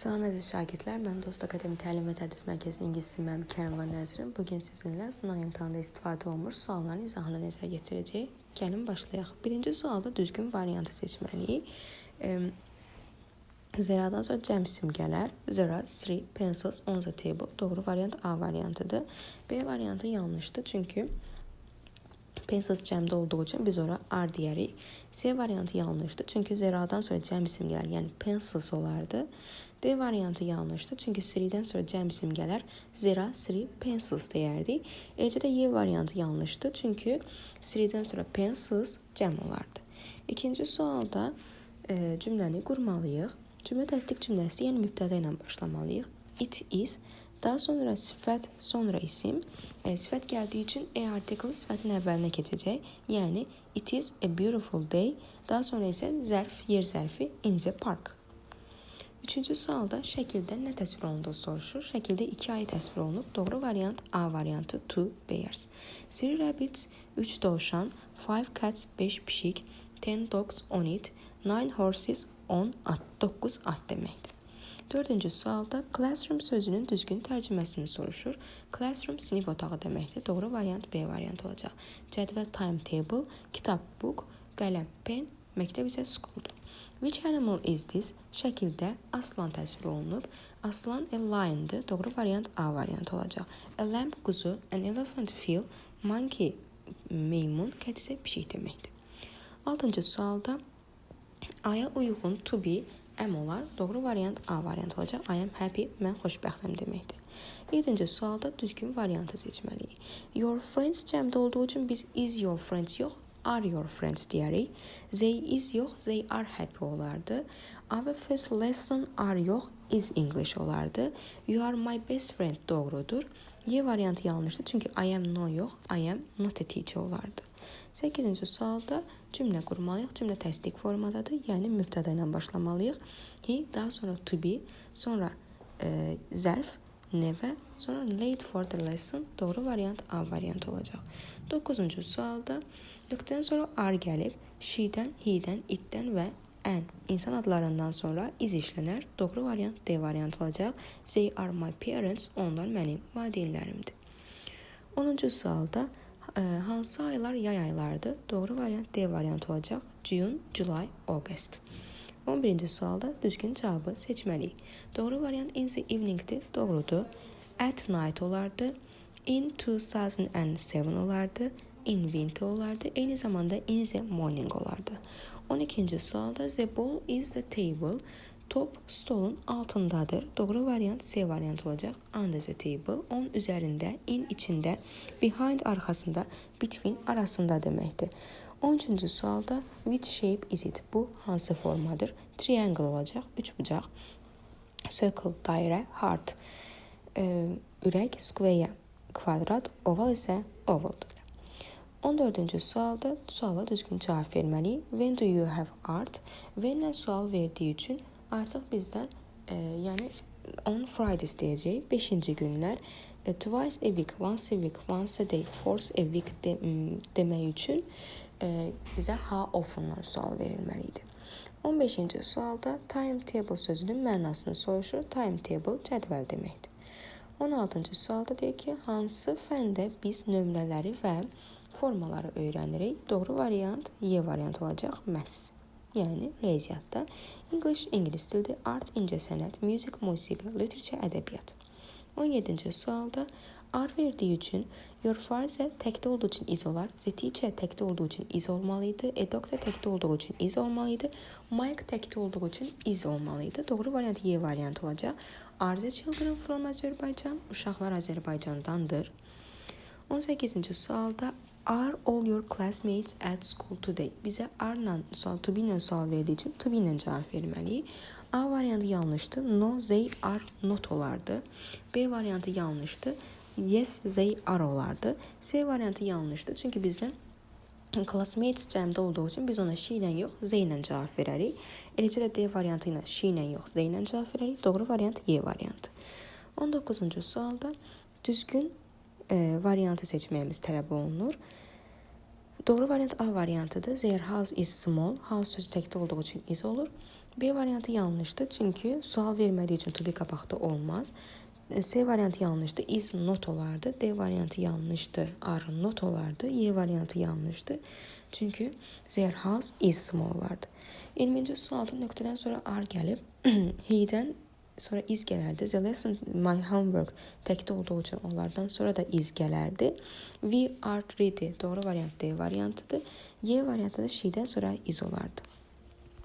Salam əziz şagirdlər, mən Dost Akademi Təlim və Tədris Mərkəzinin ingilis dili müəllimi Kərim Nəzrin. Bu gün sizinlə sınaq imtahanda istifadə olunmuş sualların izahını nəzərə yetirəcəyik. Gəlin başlayaq. Birinci sualda düzgün variantı seçməliyik. Zeradan sonra cəm simgələr. Zera, three, pencils, on the table. Doğru variant A variantıdır. B variantı yanlışdır, çünki Pencils cəmdə olduğu üçün biz ora R deyərik. C variantı yanlışdır. Çünki zeradan sonra cəm isim gələr, yəni pencils olardı. D variantı yanlışdır. Çünki siridən sonra cəm isim gələr. Zera, siri, pencils deyərdik. Eləcə də Y variantı yanlışdır. Çünki siridən sonra pencils cəm olardı. İkinci sualda e, cümləni qurmalıyıq. Cümlə təsdiq cümləsi, yəni mübtədə ilə başlamalıyıq. It is daha sonra sifət, sonra isim. E, sifət gəldiyi üçün e artikli sifətin əvvəlinə keçəcək. Yəni it is a beautiful day. Daha sonra isə zərf, yer zərfi in the park. Üçüncü sualda şəkildə nə təsvir olunduğu soruşur. Şəkildə 2 ayı təsvir olunub. Doğru variant A variantı two bears. Three rabbits, 3 dovşan, five cats, 5 pişik, ten dogs, 10 it, nine horses, 10 at, 9 at deməkdir. Dördüncü sualda classroom sözünün düzgün tərcüməsini soruşur. Classroom sinif otağı deməkdir. Doğru variant B variantı olacaq. Cədvəl timetable, kitab book, qələm pen, məktəb isə schooldur. Which animal is this? Şəkildə aslan təsvir olunub. Aslan a liondır. Doğru variant A variantı olacaq. A lamb quzu, an elephant fil, monkey meymun, kət isə pişik deməkdir. 6-cı sualda aya uyğun to be M olar. Doğru variant A variantı olacaq. I am happy, mən xoşbəxtəm deməkdir. 7-ci sualda düzgün variantı seçməliyik. Your friends cəmdə olduğu üçün biz is your friends yox, are your friends deyərik. They is yox, they are happy olardı. Our first lesson are yox, is English olardı. You are my best friend doğrudur. Y variantı yanlışdır, çünki I am no yox, I am not a teacher olardı. 8-ci sualda cümlə qurmalıyıq. Cümlə təsdiq formadadır, yəni mübtəda ilə başlamalıyıq. He, daha sonra to be, sonra e, zərf, never, sonra late for the lesson. Doğru variant A variantı olacaq. 9-cu sualda nöqtədən sonra are gəlib, she-dən, he-dən, it-dən və ən insan adlarından sonra iz işlənər. Doğru variant D variantı olacaq. They are my parents. Onlar mənim valideynlərimdir. 10-cu sualda ə, hansı aylar yay aylardır? Doğru variant D variantı olacaq. June, July, August. 11-ci sualda düzgün cavabı seçməliyik. Doğru variant in the eveningdir. Doğrudur. At night olardı. In 2007 olardı. In winter olardı. Eyni zamanda in the morning olardı. 12-ci sualda the ball is the table. Top stolun altındadır. Doğru variant C variantı olacaq. Under the table. On üzərində, in içində, behind arxasında, between arasında deməkdir. 13-cü sualda which shape is it? Bu hansı formadır? Triangle olacaq, üçbucaq. Circle, dairə, heart. Ürək, square, kvadrat, oval isə ovaldır. 14-cü sualda suala düzgün cavab verməliyik. When do you have art? When-lə sual verdiyi üçün artıq bizdən e, yəni on Fridays deyəcək. 5-ci günlər e, twice a week, once a week, once a day, force a week de, demək üçün e, bizə how often-dan sual verilməli idi. 15-ci sualda timetable sözünün mənasını soruşur. Timetable cədvəl deməkdir. 16-cı sualda deyir ki, hansı fəndə biz nömrələri və formaları öyrənirik? Doğru variant Y variantı olacaq. Maths yəni riyaziyyatda. English ingilis dildir, art incəsənət, music musiqi, literature ədəbiyyat. 17-ci sualda ar verdiyi üçün your father təkdə olduğu üçün is olar. The teacher təkdə olduğu üçün is olmalı idi. A doctor təkdə olduğu üçün is olmalı idi. Mike təkdə olduğu üçün is olmalı idi. Doğru variant Y variantı olacaq. Are the children from Azerbaijan? Uşaqlar Azərbaycandandır. 18-ci sualda Are all your classmates at school today? Bizə are-la sual, to be ilə sual verdiyi üçün to be ilə cavab verməliyik. A variantı yanlışdır. No, they are not olardı. B variantı yanlışdır. Yes, they are olardı. C variantı yanlışdır. Çünki bizdə classmates cəmdə olduğu üçün biz ona she ilə yox, they ilə cavab verərik. Eləcə də D variantı ilə she ilə yox, they ilə cavab verərik. Doğru variant Y variantı. 19-cu sualda düzgün variantı seçməyimiz tələb olunur. Doğru variant A variantıdır. Their house is small. House sözü təkdə olduğu üçün is olur. B variantı yanlışdı çünkü sual vermədiyi üçün to be qabaqda olmaz. C variantı yanlışdı. Is not olardı. D variantı yanlışdı. Are not olardı. Y variantı yanlışdı. Çünki their house is small olardı. 20-ci sualda nöqtədən sonra are gəlib. He-dən sonra is gələrdi. The lesson my homework təkdə olduğu üçün onlardan sonra da is gələrdi. We are ready. Doğru variant D variantıdır. Y variantı da she-dən sonra is olardı.